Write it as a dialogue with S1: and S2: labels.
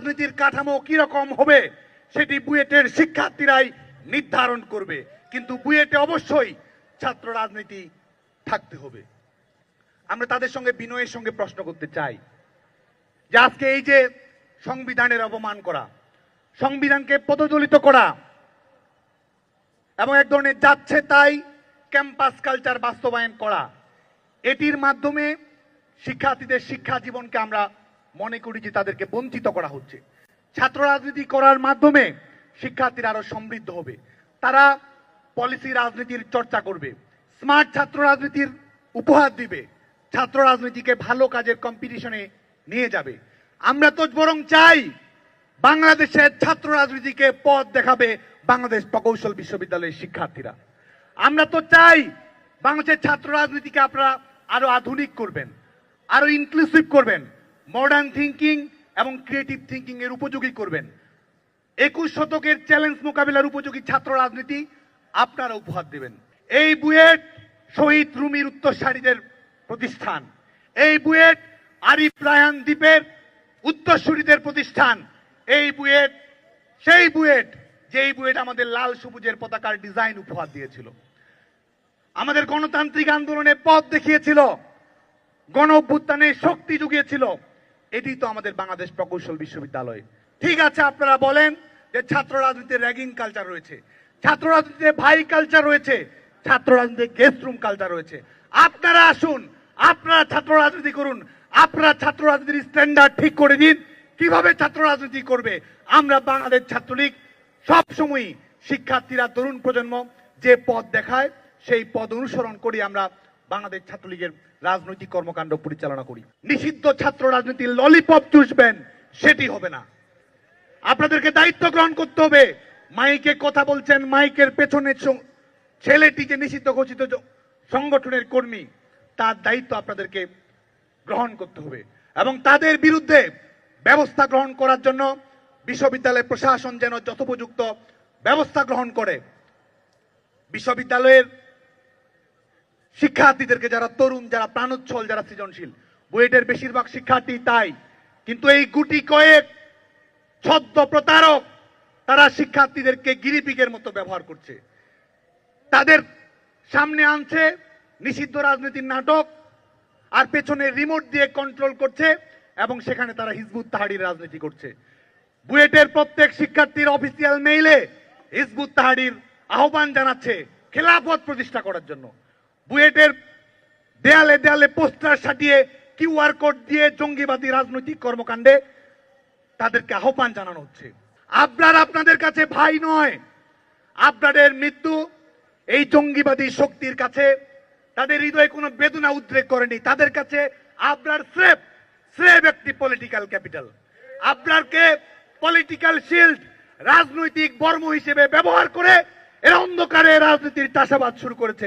S1: রাজনীতির কাঠামো কীরকম হবে, সেটি বুয়েটের শিক্ষার্থীরাই নির্ধারণ করবে। কিন্তু বুয়েটে অবশ্যই ছাত্র রাজনীতি থাকতে হবে। আমরা তাদের সঙ্গে বিনয়ের সঙ্গে প্রশ্ন করতে চাই যে আজকে এই যে সংবিধানের অপমান করা, সংবিধানকে পদদলিত করা, এবং এক ধরনের যাচ্ছে তাই ক্যাম্পাস কালচার বাস্তবায়ন করা, এটির মাধ্যমে শিক্ষার্থীদের শিক্ষা জীবনকে আমরা মনে করি যে তাদেরকে বঞ্চিত করা হচ্ছে। ছাত্র রাজনীতি করার মাধ্যমে শিক্ষার্থীরা আরও সমৃদ্ধ হবে। তারা পলিসি রাজনীতির চর্চা করবে, স্মার্ট ছাত্র রাজনীতির উপহার দিবে ছাত্র রাজনীতিকে ভালো কাজের কম্পিটিশনে নিয়ে যাবে। আমরা তো বরং চাই বাংলাদেশের ছাত্র রাজনীতিকে পথ দেখাবে বাংলাদেশ প্রকৌশল বিশ্ববিদ্যালয়ের শিক্ষার্থীরা। আমরা তো চাই বাংলাদেশের ছাত্র রাজনীতিকে আপনারা আরও আধুনিক করবেন, আরও ইনক্লুসিভ করবেন। মডার্ন থিঙ্কিং এবং ক্রিয়েটিভ থিঙ্কিং এর উপযোগী করবেন। একুশ শতকের চ্যালেঞ্জ মোকাবিলার উপযোগী ছাত্র রাজনীতি আপনারা উপহার দেবেন। এই বুয়েট শহীদ রুমির উত্তরসারীদের প্রতিষ্ঠান। এই বুয়েট আরিফ রায়ান দ্বীপের উত্তরসূরিদের প্রতিষ্ঠান। এই বুয়েট, সেই বুয়েট, যেই বুয়েট আমাদের লাল সবুজের পতাকার ডিজাইন উপহার দিয়েছিল। আমাদের গণতান্ত্রিক আন্দোলনে পথ দেখিয়েছিল। গণ শক্তি জুগিয়েছিল। এটি তো আমাদের বাংলাদেশ প্রকৌশল বিশ্ববিদ্যালয়। ঠিক আছে, আপনারা বলেন যে ছাত্র রাজনীতিতে র্যাগিং কালচার রয়েছে, ছাত্র রাজনীতিতে ভাই কালচার রয়েছে, ছাত্র রাজনীতিতে গেস্ট রুম কালচার রয়েছে। আপনারা আসুন, আপনারা ছাত্র রাজনীতি করুন, আপনারা ছাত্র রাজনীতির স্ট্যান্ডার্ড ঠিক করে দিন, কীভাবে ছাত্র রাজনীতি করবে? আমরা বাংলাদেশ ছাত্রলীগ সব সময়ই শিক্ষার্থীরা, তরুণ প্রজন্ম যে পথ দেখায়, সেই পথ অনুসরণ করি আমরা বাংলাদেশ ছাত্রলীগের রাজনৈতিক কর্মকাণ্ড পরিচালনা করি। নিষিদ্ধ ছাত্র রাজনীতির ললিপপ চুষবেন, সেটি হবে না। আপনাদেরকে দায়িত্ব গ্রহণ করতে হবে। মাইকে কথা বলছেন, মাইকের পেছনে ছ- ছেলেটি যে নিষিদ্ধ ঘোষিত সংগঠনের কর্মী, তার দায়িত্ব আপনাদেরকে গ্রহণ করতে হবে এবং তাদের বিরুদ্ধে ব্যবস্থা গ্রহণ করার জন্য বিশ্ববিদ্যালয় প্রশাসন যেন যথোপযুক্ত ব্যবস্থা গ্রহণ করে। বিশ্ববিদ্যালয়ের শিক্ষার্থীদেরকে যারা তরুণ, যারা প্রাণোচ্ছল, যারা সৃজনশীল, বুয়েটের বেশিরভাগ শিক্ষার্থী তাই। কিন্তু এই গুটি কয়েক ছদ্ম প্রতারক, তারা শিক্ষার্থীদেরকে গিরিপিগের মতো ব্যবহার করছে। তাদের সামনে আনছে নিষিদ্ধ রাজনীতির নাটক, আর পেছনে রিমোট দিয়ে কন্ট্রোল করছে, এবং সেখানে তারা হিজবুত তাহারির রাজনীতি করছে। বুয়েটের প্রত্যেক শিক্ষার্থীর অফিসিয়াল মেইলে হিজবুত তাহারির আহ্বান জানাচ্ছে, খেলাফত প্রতিষ্ঠা করার জন্য। বুয়েটের দেয়ালে দেয়ালে পোস্টার সাটিয়ে কিউআর কোড দিয়ে জঙ্গিবাদী রাজনৈতিক কর্মকাণ্ডে তাদেরকে আহ্বান জানানো হচ্ছে। আবরার আপনাদের কাছে ভাই নয়। আবরারের মৃত্যু এই জঙ্গিবাদী শক্তির কাছে তাদের হৃদয়ে কোনো বেদনা উদ্রেক করেনি। তাদের কাছে আবরার স্রেফ স্রেফ একটি পলিটিক্যাল ক্যাপিটাল আবরারকে পলিটিক্যাল শিল্ড রাজনৈতিক বর্ম হিসেবে ব্যবহার করে এরা অন্ধকারে রাজনীতির চাষাবাদ শুরু করেছে।